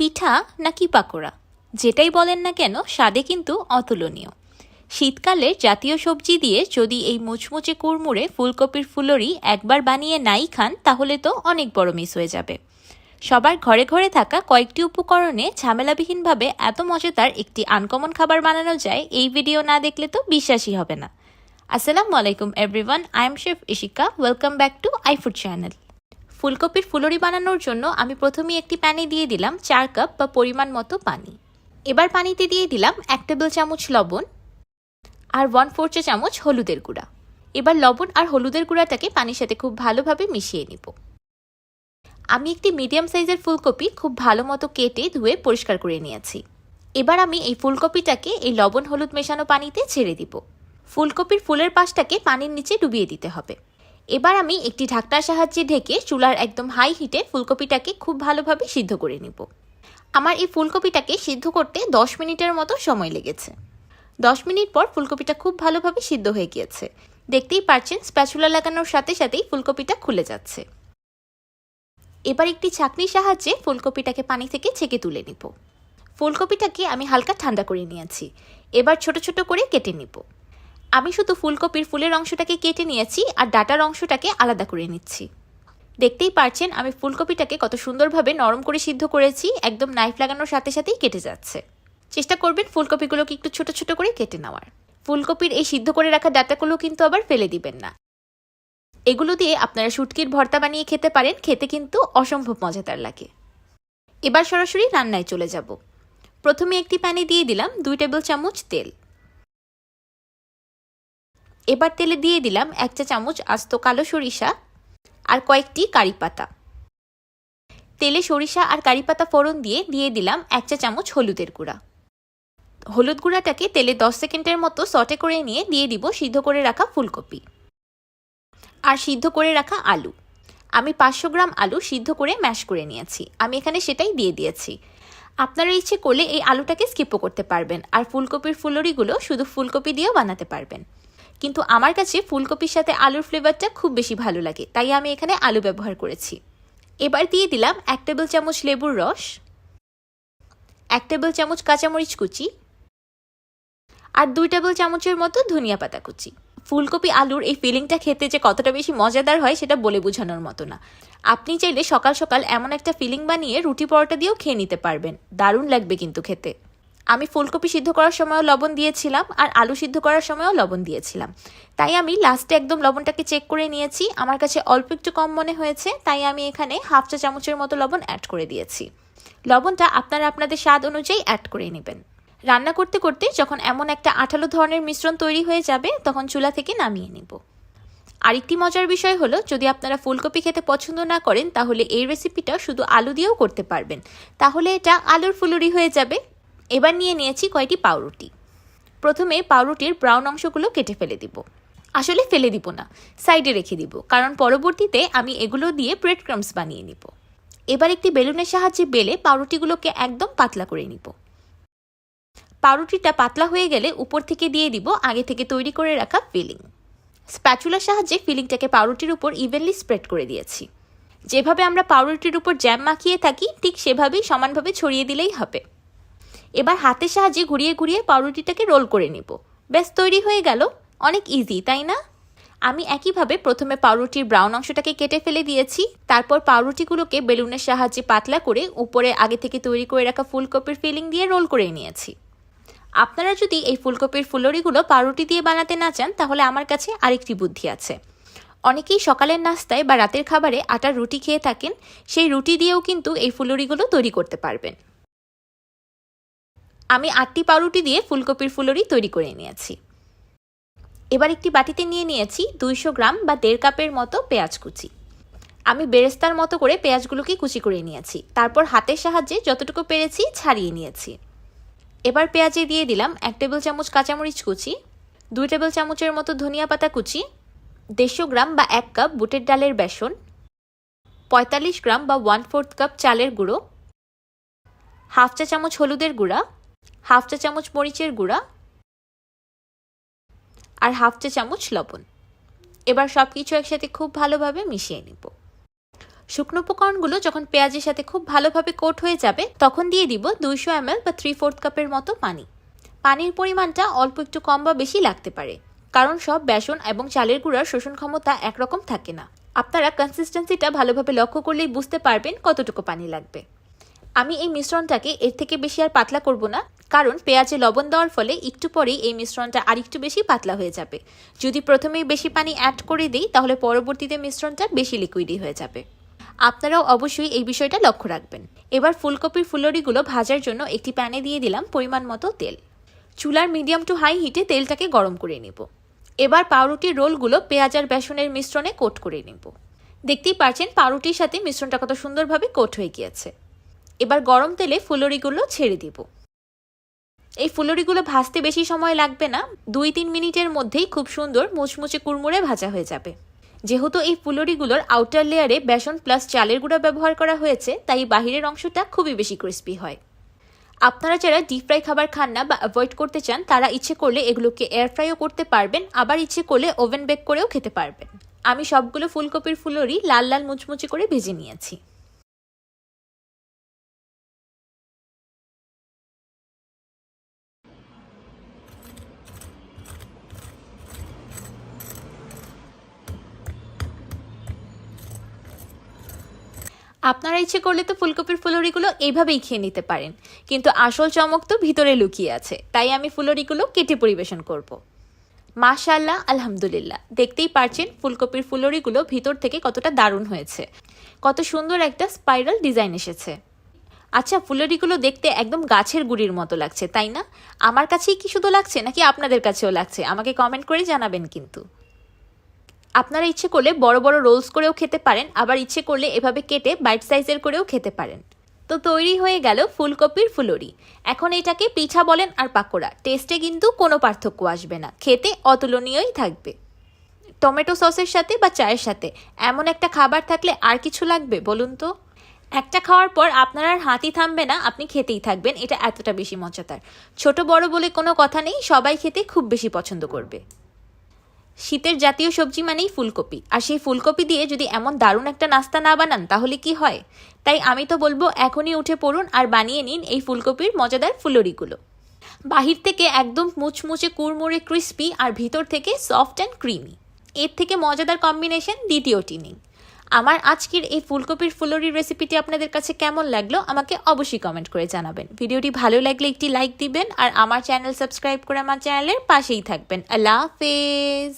পিঠা নাকি পাকোড়া? যেটাই বলেন না কেন, স্বাদে কিন্তু অতুলনীয়। শীতকালের জাতীয় সবজি দিয়ে যদি এই মুচমুচে কুড়মুড়ে ফুলকপির ফুলরি একবার বানিয়ে নাই খান, তাহলে তো অনেক বড় মিস হয়ে যাবে। সবার ঘরে ঘরে থাকা কয়েকটি উপকরণে ঝামেলাবিহীনভাবে এত মজাদার একটি আনকমন খাবার বানানো যায়, এই ভিডিও না দেখলে তো বিশ্বাসই হবে না। আসসালামু আলাইকুম everyone I am chef Ishika welcome back to iFood channel ফুলকপির ফুলরি বানানোর জন্য আমি প্রথমেই একটি প্যানে দিয়ে দিলাম চার কাপ বা পরিমাণ মতো পানি। এবার পানিতে দিয়ে দিলাম এক টেবিল চামচ লবণ আর ওয়ান ফোর চা চামচ হলুদের গুঁড়া। এবার লবণ আর হলুদের গুঁড়াটাকে পানির সাথে খুব ভালোভাবে মিশিয়ে নিব। আমি একটি মিডিয়াম সাইজের ফুলকপি খুব ভালো মতো কেটে ধুয়ে পরিষ্কার করে নিয়েছি। এবার আমি এই ফুলকপিটাকে এই লবণ হলুদ মেশানো পানিতে ছেড়ে দিব। ফুলকপির ফুলের পাশটাকে পানির নিচে ডুবিয়ে দিতে হবে। এবার আমি একটি ঢাকনার সাহায্যে ঢেকে চুলার একদম হাই হিটে ফুলকপিটাকে খুব ভালোভাবে সিদ্ধ করে নিব। আমার এই ফুলকপিটাকে সিদ্ধ করতে দশ মিনিটের মতো সময় লেগেছে। দশ মিনিট পর ফুলকপিটা খুব ভালোভাবে সিদ্ধ হয়ে গিয়েছে। দেখতেই পারছেন স্প্যাচুলা লাগানোর সাথে সাথেই ফুলকপিটা খুলে যাচ্ছে। এবার একটি ছাঁকনির সাহায্যে ফুলকপিটাকে পানি থেকে ছেঁকে তুলে নিব। ফুলকপিটাকে আমি হালকা ঠান্ডা করে নিয়েছি। এবার ছোট ছোট করে কেটে নিব। আমি শুধু ফুলকপির ফুলের অংশটাকে কেটে নিয়েছি আর ডাটার অংশটাকে আলাদা করে নিচ্ছি। দেখতেই পারছেন, আমি ফুলকপিটাকে কত সুন্দরভাবে নরম করে সিদ্ধ করেছি, একদম নাইফ লাগানোর সাথে সাথেই কেটে যাচ্ছে। চেষ্টা করবেন ফুলকপিগুলোকে একটু ছোট ছোট করে কেটে নেওয়ার। ফুলকপির এই সিদ্ধ করে রাখা ডাটাগুলো কিন্তু আবার ফেলে দিবেন না। এগুলো দিয়ে আপনারা শুটকির ভর্তা বানিয়ে খেতে পারেন, খেতে কিন্তু অসম্ভব মজাদার লাগে। এবার সরাসরি রান্নায় চলে যাব। প্রথমে একটি প্যানে দিয়ে দিলাম দুই টেবিল চামচ তেল। এবার তেলে দিয়ে দিলাম এক চা চামচ আস্ত কালো সরিষা আর কয়েকটি কারি পাতা। তেলে সরিষা আর কারি পাতা ফোড়ন দিয়ে দিয়ে দিলাম এক চা চামচ হলুদের গুঁড়া। হলুদ গুঁড়াটাকে তেলে দশ সেকেন্ডের মতো সটে করে নিয়ে, দিয়ে দিব সিদ্ধ করে রাখা ফুলকপি। আর সিদ্ধ করে রাখা আলু। আমি পাঁচশো গ্রাম আলু সিদ্ধ করে ম্যাশ করে নিয়েছি। আমি এখানে সেটাই দিয়ে দিয়েছি। আপনারা ইচ্ছে করলে এই আলুটাকে স্কিপও করতে পারবেন। আর ফুলকপির ফুলরিগুলো শুধু ফুলকপি দিয়েও বানাতে পারবেন। কিন্তু আমার কাছে ফুলকপির সাথে আলুর ফ্লেভারটা খুব বেশি ভালো লাগে, তাই আমি এখানে আলু ব্যবহার করেছি। এবার দিয়ে দিলাম এক টেবিল চামচ লেবুর রস, এক টেবিল চামচ কাঁচামরিচ কুচি আর দুই টেবিল চামচের মতো ধনিয়া পাতা কুচি। ফুলকপি আলুর এই ফিলিংটা খেতে যে কতটা বেশি মজাদার হয় সেটা বলে বোঝানোর মতো না। আপনি চাইলে সকাল সকাল এমন একটা ফিলিং বানিয়ে রুটি পরোটা দিয়েও খেয়ে নিতে পারবেন। দারুণ লাগবে কিন্তু খেতে। আমি ফুলকপি সিদ্ধ করার সময়ও লবণ দিয়েছিলাম আর আলু সিদ্ধ করার সময়ও লবণ দিয়েছিলাম। তাই আমি লাস্টে একদম লবণটাকে চেক করে নিয়েছি। আমার কাছে অল্প একটু কম মনে হয়েছে, তাই আমি এখানে হাফ চা চামচের মতো লবণ অ্যাড করে দিয়েছি। লবণটা আপনারা আপনাদের স্বাদ অনুযায়ী অ্যাড করে নেবেন। রান্না করতে করতে যখন এমন একটা আঠালো ধরনের মিশ্রণ তৈরি হয়ে যাবে, তখন চুলা থেকে নামিয়ে নেব। আরেকটি মজার বিষয় হলো, যদি আপনারা ফুলকপি খেতে পছন্দ না করেন, তাহলে এই রেসিপিটা শুধু আলু দিয়েও করতে পারবেন। তাহলে এটা আলুর ফুলুরি হয়ে যাবে। এবার নিয়ে নিয়েছি কয়টি পাউরুটি। প্রথমে পাউরুটির ব্রাউন অংশগুলো কেটে ফেলে দিব। আসলে ফেলে দিব না সাইডে রেখে দিব, কারণ পরবর্তীতে আমি এগুলো দিয়ে ব্রেড ক্রামস বানিয়ে নিব। এবার একটি বেলুনের সাহায্যে বেলে পাউরুটিগুলোকে একদম পাতলা করে নিব। পাউরুটিটা পাতলা হয়ে গেলে উপর থেকে দিয়ে দিব আগে থেকে তৈরি করে রাখা ফিলিং স্প্যাচুলার সাহায্যে ফিলিংটাকে পাউরুটির উপর ইভেনলি স্প্রেড করে দিয়েছি। যেভাবে আমরা পাউরুটির উপর জ্যাম মাখিয়ে থাকি, ঠিক সেভাবেই সমানভাবে ছড়িয়ে দিলেই হবে। এবার হাতের সাহায্যে ঘুরিয়ে ঘুরিয়ে পাউরুটিটাকে রোল করে নিব। ব্যাস, তৈরি হয়ে গেল। অনেক ইজি তাই না? আমি একইভাবে প্রথমে পাউরুটির ব্রাউন অংশটাকে কেটে ফেলে দিয়েছি। তারপর পাউরুটিগুলোকে বেলুনের সাহায্যে পাতলা করে উপরে আগে থেকে তৈরি করে রাখা ফুলকপির ফিলিং দিয়ে রোল করে নিয়েছি। আপনারা যদি এই ফুলকপির ফুলরিগুলো পাউরুটি দিয়ে বানাতে না চান, তাহলে আমার কাছে আরেকটি বুদ্ধি আছে। অনেকেই সকালের নাস্তায় বা রাতের খাবারে আটার রুটি খেয়ে থাকেন। সেই রুটি দিয়েও কিন্তু এই ফুলরিগুলো তৈরি করতে পারবেন। আমি আটটি পাউরুটি দিয়ে ফুলকপির ফুলরি তৈরি করে নিয়েছি। এবার একটি বাটিতে নিয়ে নিয়েছি দুইশো গ্রাম বা দেড় কাপের মতো পেঁয়াজ কুচি। আমি বেরেস্তার মতো করে পেঁয়াজগুলোকে কুচি করে নিয়েছি। তারপর হাতের সাহায্যে যতটুকু পেরেছি ছাড়িয়ে নিয়েছি। এবার পেঁয়াজে দিয়ে দিলাম এক টেবিল চামচ কাঁচামরিচ কুচি, দুই টেবিল চামচের মতো ধনিয়া পাতা কুচি, দেড়শো গ্রাম বা এক কাপ বুটের ডালের বেসন, পঁয়তাল্লিশ গ্রাম বা ওয়ান ফোর্থ কাপ চালের গুঁড়ো, হাফ চা চামচ হলুদের গুঁড়া হাফ চা চামচ মরিচের গুঁড়া আর হাফ চা চামচ লবণ। এবার সব কিছু একসাথে খুব ভালোভাবে মিশিয়ে নিব। শুকনো উপকরণগুলো যখন পেঁয়াজের সাথে খুব ভালোভাবে কোট হয়ে যাবে, তখন দিয়ে দিব দুইশো এম বা থ্রি ফোর্থ কাপের মতো পানি। পানির পরিমাণটা অল্প একটু কম বা বেশি লাগতে পারে, কারণ সব বেসন এবং চালের গুঁড়ার শোষণ ক্ষমতা একরকম থাকে না। আপনারা কনসিস্টেন্সিটা ভালোভাবে লক্ষ্য করলেই বুঝতে পারবেন কতটুকু পানি লাগবে। আমি এই মিশ্রণটাকে এর থেকে বেশি আর পাতলা করব না, কারণ পেঁয়াজে লবণ দেওয়ার ফলে একটু পরেই এই মিশ্রণটা আরেকটু বেশি পাতলা হয়ে যাবে। যদি প্রথমেই বেশি পানি অ্যাড করে দিই, তাহলে পরবর্তীতে মিশ্রণটা বেশি লিকুইডই হয়ে যাবে। আপনারাও অবশ্যই এই বিষয়টা লক্ষ্য রাখবেন। এবার ফুলকপির ফুলরিগুলো ভাজার জন্য একটি প্যানে দিয়ে দিলাম পরিমাণ মতো তেল। চুলার মিডিয়াম টু হাই হিটে তেলটাকে গরম করে নেব। এবার পাউরুটির রোলগুলো পেঁয়াজ আর বেসনের মিশ্রণে কোট করে নেব। দেখতেই পারছেন, পাউরুটির সাথে মিশ্রণটা কত সুন্দরভাবে কোট হয়ে গিয়েছে। এবার গরম তেলে ফুলরিগুলো ছেড়ে দিব। এই ফুলরিগুলো ভাজতে বেশি সময় লাগবে না, দুই তিন মিনিটের মধ্যেই খুব সুন্দর মুচমুচে কুড়মুড়ে ভাজা হয়ে যাবে। যেহেতু এই ফুলরিগুলোর আউটার লেয়ারে বেসন প্লাস চালের গুঁড়া ব্যবহার করা হয়েছে, তাই বাহিরের অংশটা খুবই বেশি ক্রিস্পি হয়। আপনারা যারা ডিপ ফ্রাই খাবার খান না বা অ্যাভয়েড করতে চান, তারা ইচ্ছে করলে এগুলোকে এয়ার ফ্রাইও করতে পারবেন, আবার ইচ্ছে করলে ওভেন বেক করেও খেতে পারবেন। আমি সবগুলো ফুলকপির ফুলরি লাল লাল মুচমুচে করে ভেজে নিয়েছি। আপনারা ইচ্ছে করলে তো ফুলকপির ফুলরিগুলো এইভাবেই খেয়ে নিতে পারেন। কিন্তু আসল চমক তো ভিতরে লুকিয়ে আছে, তাই আমি ফুলরিগুলো কেটে পরিবেশন করব। মাশাল্লাহ আলহামদুলিল্লাহ। দেখতেই পারছেন ফুলকপির ফুলরিগুলো ভিতর থেকে কতটা দারুণ হয়েছে। কত সুন্দর একটা স্পাইরাল ডিজাইন এসেছে। আচ্ছা ফুলরিগুলো দেখতে একদম গাছের গুড়ির মতো লাগছে, তাই না? আমার কাছেই কি শুধু লাগছে, নাকি আপনাদের কাছেও লাগছে? আমাকে কমেন্ট করে জানাবেন কিন্তু। আপনারা ইচ্ছে করলে বড় বড় রোলস করেও খেতে পারেন, আবার ইচ্ছে করলে এভাবে কেটে বাইট সাইজের করেও খেতে পারেন। তো তৈরি হয়ে গেল ফুলকপির ফুলরি। এখন এটাকে পিঠা বলেন আর পাকোড়া। টেস্টে কিন্তু কোনো পার্থক্য আসবে না। খেতে অতুলনীয়ই থাকবে। টমেটো সসের সাথে বা চায়ের সাথে এমন একটা খাবার থাকলে আর কিছু লাগবে বলুন তো? একটা খাওয়ার পর আপনার আর হাতি থামবে না, আপনি খেতেই থাকবেন। এটা এতটা বেশি মজাদার। ছোট বড় বলে কোনো কথা নেই, সবাই খেতে খুব বেশি পছন্দ করবে। শীতের জাতীয় সবজি মানেই ফুলকপি। আর সেই ফুলকপি দিয়ে যদি এমন দারুণ একটা নাস্তা না বানান, তাহলে কি হয়? তাই আমি তো বলব, এখনই উঠে পড়ুন আর বানিয়ে নিন এই ফুলকপির মজাদার ফুলরিগুলো বাহির থেকে একদম মুচমুচে কুড়মুড়ে ক্রিস্পি আর ভিতর থেকে সফট অ্যান্ড ক্রিমি এর থেকে মজাদার কম্বিনেশন দ্বিতীয়টি নেই আমার আজকের এই ফুলকপির ফুলরির রেসিপিটি আপনাদের কাছে কেমন লাগল, আমাকে অবশ্যই কমেন্ট করে জানাবেন। ভিডিওটি ভালো লাগলে একটি লাইক দিবেন আর আমার চ্যানেল সাবস্ক্রাইব করে আমার চ্যানেলের পাশেই থাকবেন। আল্লাহ হাফেজ!